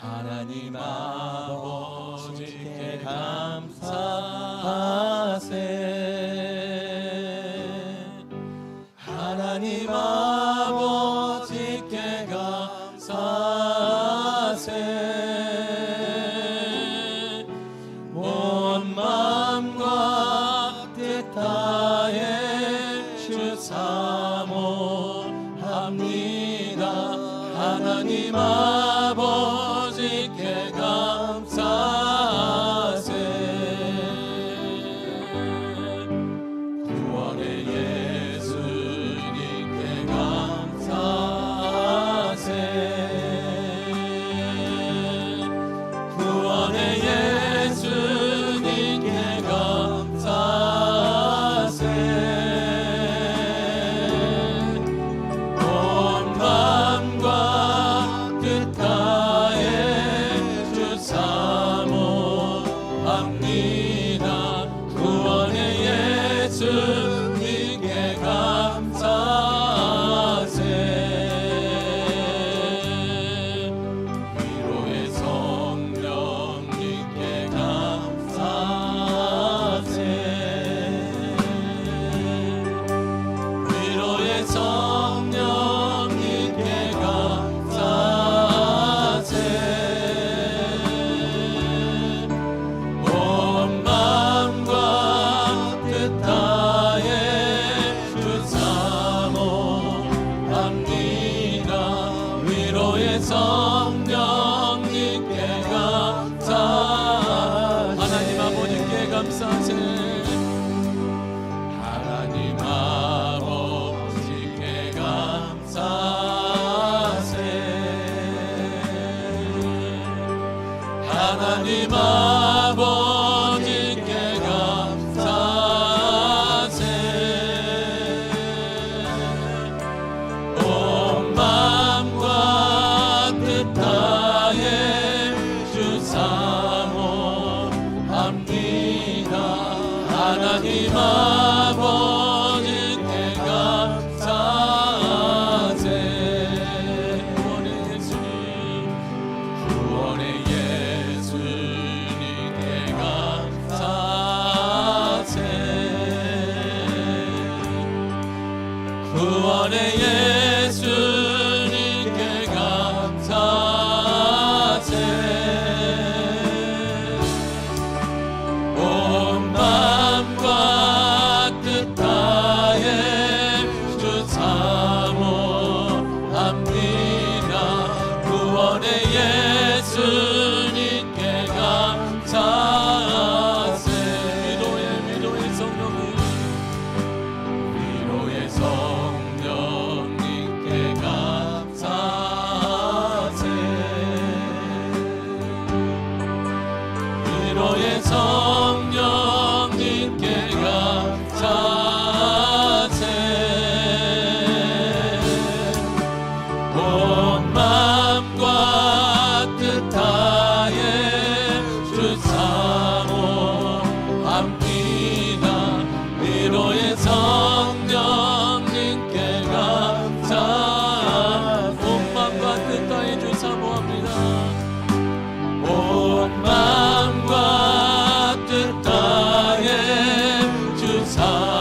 하나님 아버지께 감사하세. 하나님 아버지께 감사하세. 온 마음과 뜻 다해 주 사모합니다. 하나님 아버지 감사하세. 하나님 아버지께 감사하세. 온 맘과 뜻 다해 주사 Imam. time.